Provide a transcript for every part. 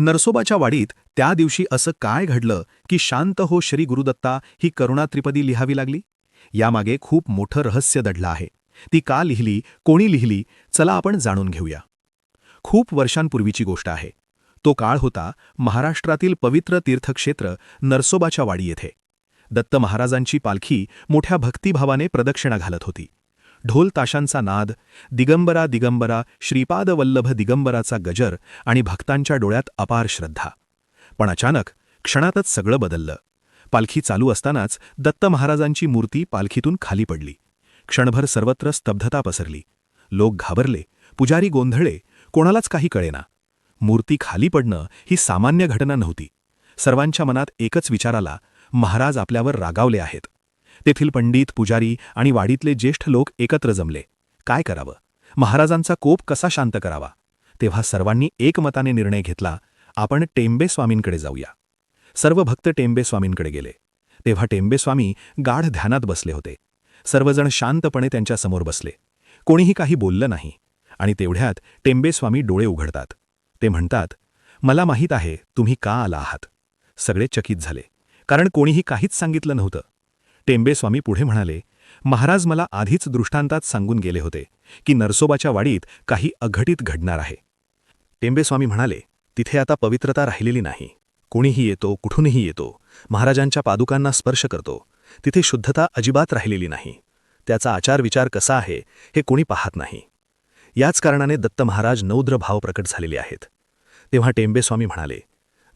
नरसोबाच्या वाडीत त्या दिवशी असं काय घडलं की शांत हो श्री गुरुदत्ता ही करुणा त्रिपदी लिहावी लागली? यामागे खूप मोठं रहस्य दडलं आहे. ती का लिहिली कोणी लिहिली चला आपण जाणून घेऊया. खूप वर्षांपूर्वीची गोष्ट आहे. तो काळ होता महाराष्ट्रातील पवित्र तीर्थक्षेत्र नरसोबाच्या वाडी येथे. दत्त महाराजांची पालखी मोठ्या भक्तिभावाने प्रदक्षिणा घालत होती. ढोल ताशांचा नाद दिगंबरा दिगंबरा श्रीपाद वल्लभ दिगंबराचा गजर आणि भक्तांच्या डोळ्यात अपार श्रद्धा. पण अचानक क्षणातच सगळं बदललं. पालखी चालू असतानाच दत्त महाराजांची मूर्ती पालखीतून खाली पडली. क्षणभर सर्वत्र स्तब्धता पसरली. लोक घाबरले पुजारी गोंधळे कोणालाच काही कळेना. मूर्ती खाली पडणं ही सामान्य घटना नव्हती. सर्वांच्या मनात एकच विचार आला महाराज आपल्यावर रागावले आहेत. तेथील पंडित पुजारी आणि वाडीतले ज्येष्ठ लोक एकत्र जमले. काय करावं? महाराजांचा कोप कसा शांत करावा? तेव्हा सर्वांनी एकमताने निर्णय घेतला आपण टेंबे स्वामींकडे जाऊया. सर्व भक्त टेंबे स्वामींकडे गेले. तेव्हा टेंबे स्वामी गाढ ध्यानात बसले होते. सर्वजण शांतपणे त्यांच्यासमोर बसले. कोणीही काही बोललं नाही आणि तेवढ्यात टेंबे स्वामी डोळे उघडतात. ते म्हणतात मला माहीत आहे तुम्ही का आला आहात? सगळे चकित झाले कारण कोणीही काहीच सांगितलं नव्हतं. टेंबेस्वामी पुढे म्हणाले महाराज मला आधीच दृष्टांतात सांगून गेले होते की नरसोबाच्या वाडीत काही अघटित घडणार आहे. टेंबेस्वामी म्हणाले तिथे आता पवित्रता राहिलेली नाही. कोणीही येतो कुठूनही येतो महाराजांच्या पादुकांना स्पर्श करतो. तिथे शुद्धता अजिबात राहिलेली नाही. त्याचा आचार विचार कसा आहे हे कोणी पाहत नाही. याच कारणाने दत्त महाराज नौद्र भाव प्रकट झालेले आहेत. तेव्हा टेंबेस्वामी म्हणाले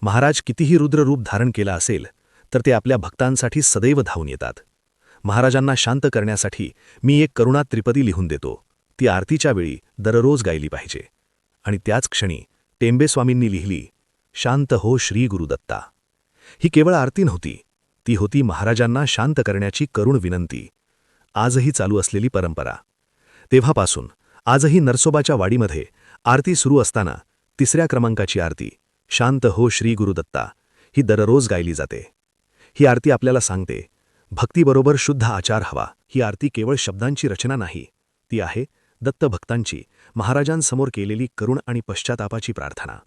महाराज कितीही रुद्र रूप धारण केला असेल तर ते आपल्या भक्तांसाठी सदैव धावून येतात. महाराजांना शांत करण्यासाठी मी एक करुणा त्रिपदी लिहून देतो. ती आरतीच्या वेळी दररोज गायली पाहिजे. आणि त्याच क्षणी टेंबेस्वामींनी लिहिली शांत हो श्री गुरुदत्ता. ही केवळ आरती नव्हती ती होती महाराजांना शांत करण्याची करुण विनंती. आजही चालू असलेली परंपरा. तेव्हापासून आजही नरसोबाच्या वाडीमध्ये आरती सुरू असताना तिसऱ्या क्रमांकाची आरती शांत हो श्री गुरुदत्ता ही दररोज गायली जाते. ही आरती आपल्याला सांगते. भक्तीबरोबर शुद्ध आचार हवा. ही आरती केवळ शब्दांची रचना नाही. ती आहे दत्त भक्तांची महाराजांसमोर केलेली करुण आणि पश्चातापाची प्रार्थना.